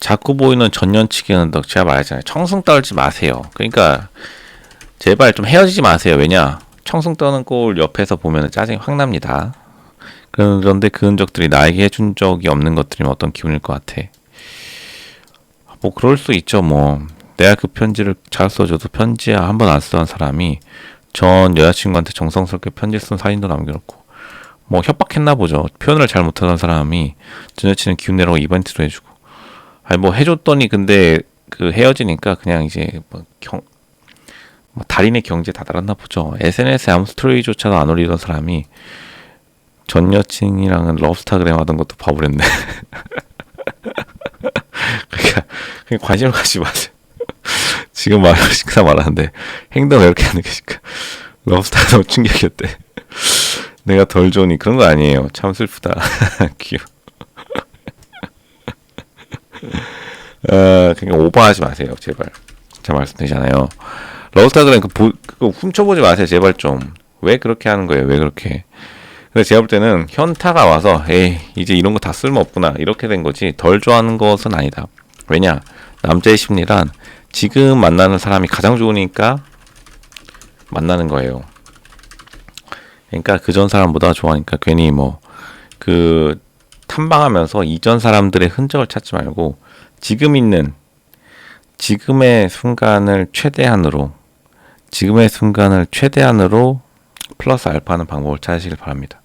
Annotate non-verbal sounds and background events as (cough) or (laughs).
자꾸 보이는 전년치기는 덕 제가 말했잖아요. 청승 떨지 마세요. 그러니까 제발 좀 헤어지지 마세요. 왜냐? 청승 떠는 꼴 옆에서 보면 짜증이 확 납니다. 그런데 그 흔적들이 나에게 해준 적이 없는 것들이면 어떤 기분일 것 같아. 뭐 그럴 수 있죠. 뭐 내가 그 편지를 잘 써줘도 편지야 한 번 안 쓰던 사람이 전 여자친구한테 정성스럽게 편지 쓴 사진도 남겨놓고 뭐 협박했나 보죠. 표현을 잘 못하던 사람이 전 여친은 기운 내라고 이벤트도 해주고 아니 뭐 해줬더니 근데 그 헤어지니까 그냥 이제 뭐 경, 뭐 달인의 경지에 다다랐나 보죠. SNS에 아무 스토리조차도 안 올리던 사람이 전 여친이랑은 러브스타그램 하던 것도 봐버렸네. (laughs) 그러니까 그냥 관심을 갖지 마세요. (laughs) 지금 말 식사 말하는데 행동을 이렇게 하는 게 지금 러브스타가 너무 충격이었대. (laughs) 내가 덜 좋으니 그런 거 아니에요. 참 슬프다. 귀여워. 어, 그러니까 오버하지 마세요, 제발. 제가 말씀드리잖아요. 러브스타그램 그 보, 그거 훔쳐보지 마세요, 제발 좀. 왜 그렇게 하는 거예요? 왜 그렇게? 근데 제가 볼 때는 현타가 와서 에이 이제 이런 거 다 쓸모 없구나 이렇게 된 거지 덜 좋아하는 것은 아니다. 왜냐 남자의 심리란 지금 만나는 사람이 가장 좋으니까 만나는 거예요. 그러니까 그 전 사람보다 좋아하니까 괜히 뭐 그 탐방하면서 이전 사람들의 흔적을 찾지 말고 지금 있는 지금의 순간을 최대한으로 지금의 순간을 최대한으로 플러스 알파하는 방법을 찾으시길 바랍니다.